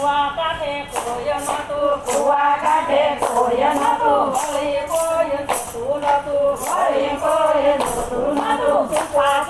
કુવા કાઢે કોઈ નતું કુવા કાઢે કોઈ નતું મળી કોઈ નતું મળી કોઈ નતું નતું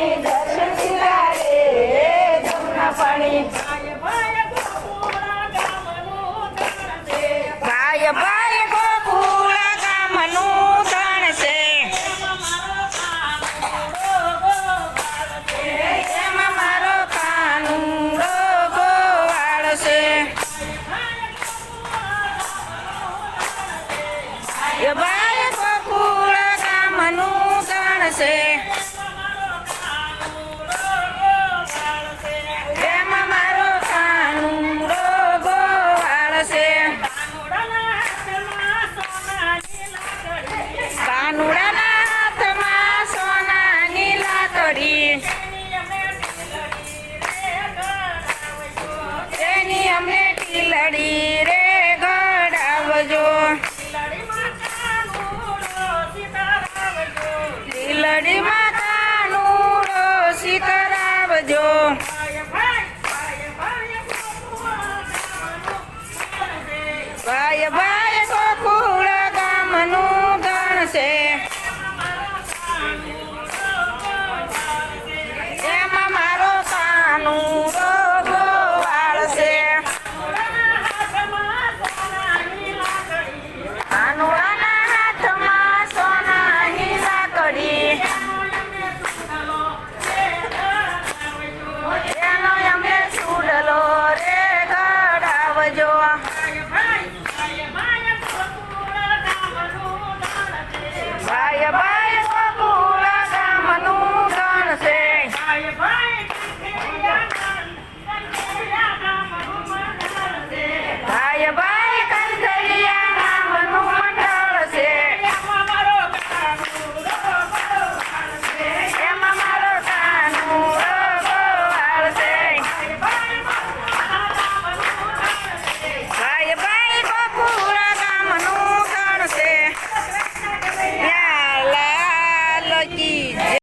પાણી દર્શન રે જમના પાણી Bye.